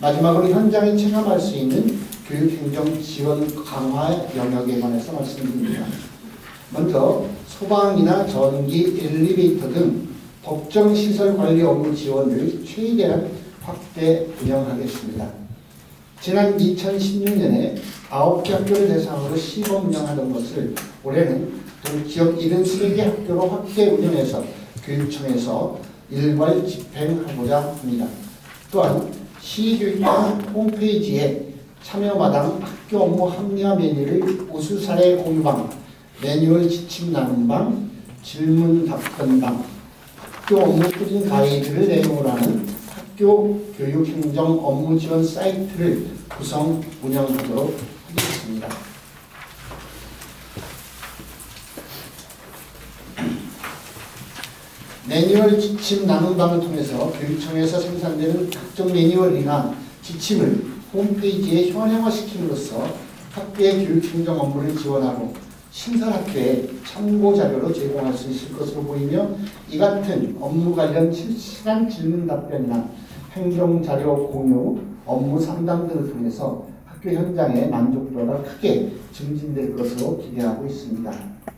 마지막으로 현장에 체감할 수 있는 교육행정 지원 강화 영역에 관해서 말씀드립니다. 먼저 소방이나 전기, 엘리베이터 등 법정 시설 관리 업무 지원을 최대한 확대 운영하겠습니다. 지난 2016년에 9개 학교를 대상으로 시범 운영하던 것을 올해는 동 지역 73개 학교로 확대 운영해서 교육청에서 일괄 집행하고자 합니다. 또한 시교육청 홈페이지에 참여마당 학교 업무 합리화 메뉴를 우수 사례 공유방, 매뉴얼 지침 나눔방, 질문 답변방, 학교 업무 추진 가이드를 내용으로 하는 학교 교육 행정 업무 지원 사이트를 구성 운영하도록 하겠습니다. 매뉴얼 지침 나눔방을 통해서 교육청에서 생산되는 각종 매뉴얼이나 지침을 홈페이지에 현행화시킴으로써 학교의 교육행정 업무를 지원하고 신설학교에 참고 자료로 제공할 수 있을 것으로 보이며 이 같은 업무 관련 실시간 질문 답변이나 행정 자료 공유, 업무 상담 등을 통해서 학교 현장의 만족도가 크게 증진될 것으로 기대하고 있습니다.